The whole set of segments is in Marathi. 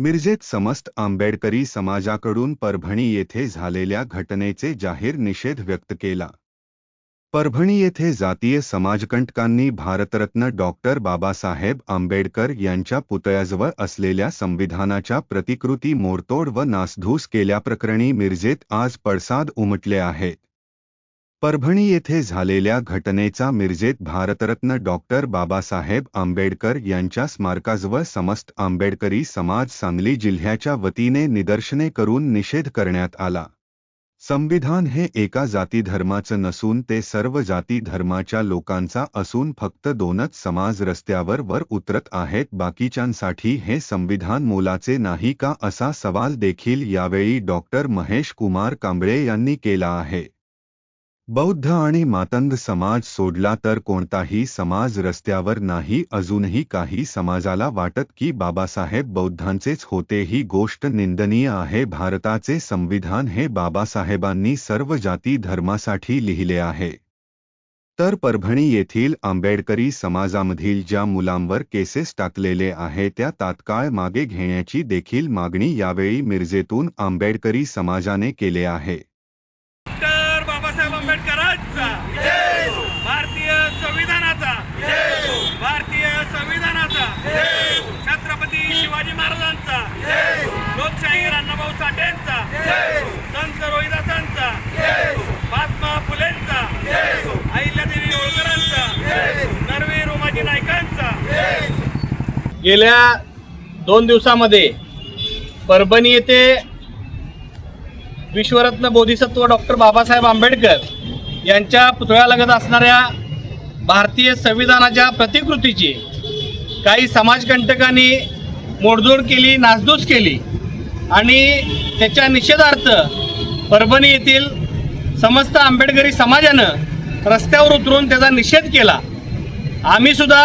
मिरजेत समस्त आंबेडकरी समाजाकडून परभणी येथे झालेल्या घटनेचे जाहीर निषेध व्यक्त केला. परभणी येथे जातीय समाजकंटकांनी भारतरत्न डॉक्टर बाबासाहेब आंबेडकर यांच्या पुतळ्याजवळ असलेल्या संविधानाच्या प्रतिकृती मोडतोड व नासधूस केल्याप्रकरणी मिरजेत आज पडसाद उमटले आहेत. परभणी येथे झालेल्या घटनेचा मिरजेत भारतरत्न डॉक्टर बाबासाहेब आंबेडकर यांच्या स्मारकाजवळ समस्त आंबेडकरी समाज सांगली जिल्ह्याच्या वतीने निदर्शने करून निषेध करण्यात आला. संविधान हे एका जाती धर्माचं नसून ते सर्व जाती धर्माच्या लोकांचा असून फक्त दोनच समाज रस्त्यावर वर उतरत आहेत बाकीच्यांसाठी हे संविधान मोलाचे नाही का असा सवाल देखील यावेळी डॉक्टर महेश कुमार कांबळे यांनी केला आहे. बौद्ध आणि मातंग समाज सोडला तर कोणताही समाज रस्त्यावर नाही, अजूनही काही समाजाला वाटत की बाबासाहेब बौद्धांचेच होते. ही गोष्ट निंदनीय आहे. भारताचे संविधान हे बाबासाहेबांनी सर्व जाती धर्मासाठी लिहिले आहे. तर परभणी येथील आंबेडकरी समाजामधील ज्या मुलांवर केसेस टाकलेले आहे त्या तात्काळ मागे घेण्याची देखील मागणी यावेळी मिरजेतून आंबेडकरी समाजाने केले आहे. आंबेडकरांचा. भारतीय संविधानाचा. भारतीय संविधानाचा. छत्रपती शिवाजी महाराजांचा. लोकशाही अण्णाभाऊ साठेंचा. संत रोहिदासांचा. महात्मा फुलेंचा. अहिल्यादेवी होळकरांचा. नरवे रोमाजी नायकांचा गेल्या दोन दिवसामध्ये परभणी येथे विश्वरत्न बोधिसत्व डॉक्टर बाबासाहेब आंबेडकर यांच्या पुतळ्यालगत असणाऱ्या भारतीय संविधानाच्या प्रतिकृतीची काही समाजकंटकांनी मोडजोड केली नासधूस केली आणि त्याच्या निषेधार्थ परभणी येथील समस्त आंबेडकरी समाजानं रस्त्यावर उतरून त्याचा निषेध केला. आम्हीसुद्धा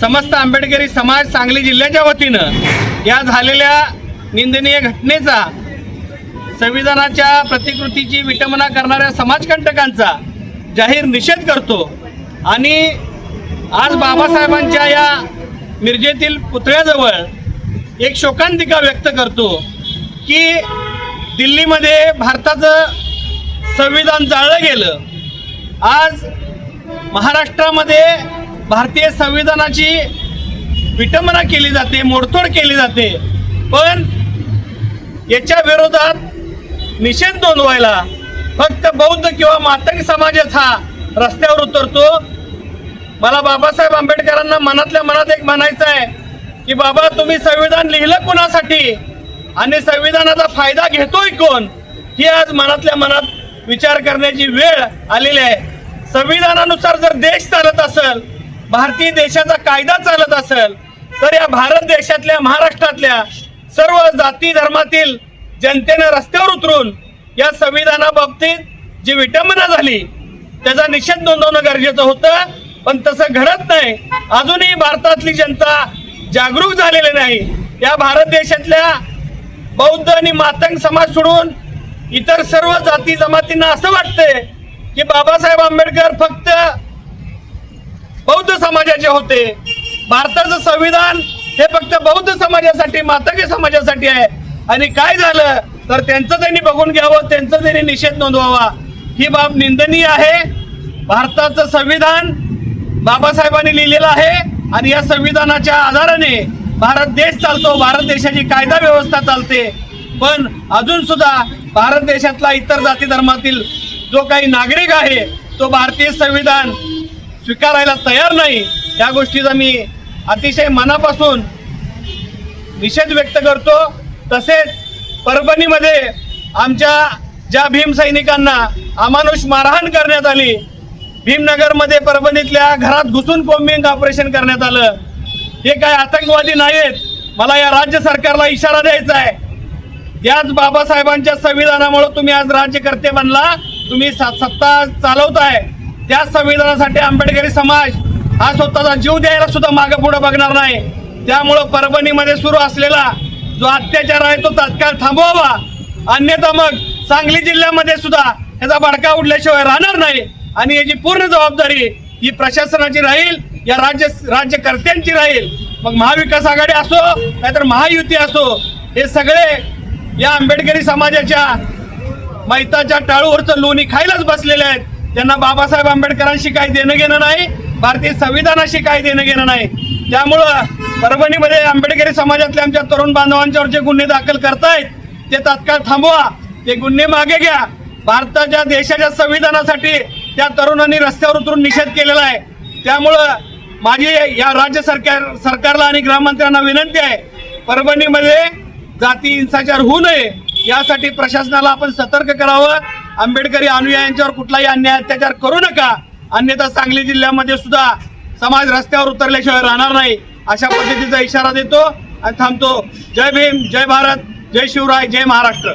समस्त आंबेडकरी समाज सांगली जिल्ह्याच्या वतीनं या झालेल्या निंदनीय घटनेचा संविधानाच्या प्रतिकृतीची विटंबना करणाऱ्या समाजकंटकांचा जाहीर निषेध करतो. आणि आज बाबासाहेबांच्या या मिरजेतील पुतळ्याजवळ एक शोकांतिका व्यक्त करतो की दिल्लीमध्ये भारताचं संविधान जाळलं गेलं. आज महाराष्ट्रामध्ये भारतीय संविधानाची विटंबना केली जाते मोडतोड केली जाते. पण याच्या विरोधात निषेध नोंदवायला. फक्त बौद्ध किंवा मातंग समाजच हा रस्त्यावर उतरतो. मला बाबासाहेब आंबेडकरांना मनातल्या मनात एक म्हणायचं आहे की बाबा तुम्ही संविधान लिहिलं कुणासाठी? आणि संविधानाचा फायदा घेतोय कोण? ही आज मनातल्या मनात विचार करण्याची वेळ आलेली आहे. संविधानानुसार जर देश चालत असेल भारतीय देशाचा कायदा चालत असेल तर या भारत देशातल्या महाराष्ट्रातल्या सर्व जाती धर्मातील जनतेनं रस्त्यावर उतरून या संविधानाबाबतीत जी विटंबना झाली त्याचा निषेध नोंदवणं गरजेचं होतं. पण तसं घडत नाही. अजूनही भारतातली जनता जागरूक झालेली नाही. या भारत देशातल्या बौद्ध आणि मातंग समाज सोडून इतर सर्व जाती जमातींना असं वाटतंय की बाबासाहेब आंबेडकर फक्त बौद्ध समाजाचे होते. भारताचं संविधान हे फक्त बौद्ध समाजासाठी मातंग समाजासाठी आहे. आणि काय झालं? तर त्यांचं त्यांनी बघून घ्यावं त्यांचं त्यांनी निषेध नोंदवावा. ही बाब निंदनीय आहे. भारताचं संविधान बाबासाहेबांनी लिहिलेलं आहे आणि या संविधानाच्या आधाराने भारत देश चालतो भारत देशाची कायदा व्यवस्था चालते. पण अजून सुद्धा भारत देशातला इतर जाती धर्मातील जो काही नागरिक आहे तो भारतीय संविधान स्वीकारायला तयार नाही. त्या गोष्टीचा मी अतिशय मनापासून निषेध व्यक्त करतो. तसेच परभणीमध्ये आमच्या ज्या भीम सैनिकांना अमानुष मारहाण करण्यात आली भीमनगरमध्ये परभणीतल्या घरात घुसून कोम्बिंग ऑपरेशन करण्यात आलं. हे काय आतंकवादी नाहीत मला या राज्य सरकारला इशारा द्यायचा आहे. याच बाबासाहेबांच्या संविधानामुळे तुम्ही आज राज्यकर्ते बनला तुम्ही सत्ता चालवताय. त्या संविधानासाठी आंबेडकरी समाज हा स्वतःचा जीव द्यायला सुद्धा मागे पुढे बघणार नाही. त्यामुळं परभणीमध्ये सुरू असलेला जो अत्याचार आहे तो तात्काळ थांबवावा. अन्यथा मग सांगली जिल्ह्यामध्ये सुद्धा याचा भडका उडल्याशिवाय राहणार नाही. आणि याची पूर्ण जबाबदारी ही प्रशासनाची राहील या राज्य राज्यकर्त्यांची राहील. मग महाविकास आघाडी असो नाहीतर महायुती असो हे सगळे या आंबेडकरी समाजाच्या मैताच्या टाळूवरचं लोणी खायलाच बसलेले आहेत. त्यांना बाबासाहेब आंबेडकरांशी काही देणं घेणं नाही भारतीय संविधानाशी काही देणं घेणं नाही. त्यामुळं परभणीमध्ये आंबेडकरी समाजातल्या आमच्या तरुण बांधवांच्यावर जे गुन्हे दाखल करतायत ते तात्काळ थांबवा. ते गुन्हे मागे घ्या. भारताच्या देशाच्या संविधानासाठी त्या तरुणांनी रस्त्यावर उतरून निषेध केलेला आहे. त्यामुळं माझी या राज्य सरकार सरकारला आणि गृहमंत्र्यांना विनंती आहे परभणीमध्ये जाती हिंसाचार होऊ नये यासाठी प्रशासनाला आपण सतर्क करावं. आंबेडकरी अनुयायांच्यावर कुठलाही अन्याय अत्याचार करू नका. अन्यथा सांगली जिल्ह्यामध्ये सुद्धा समाज रस्त्यावर उतरल्याशिवाय राहणार नाही. अशा पद्धतीचा इशारा देतो. आणि थांबतो. जय भीम जय भारत जय शिवराय जय महाराष्ट्र.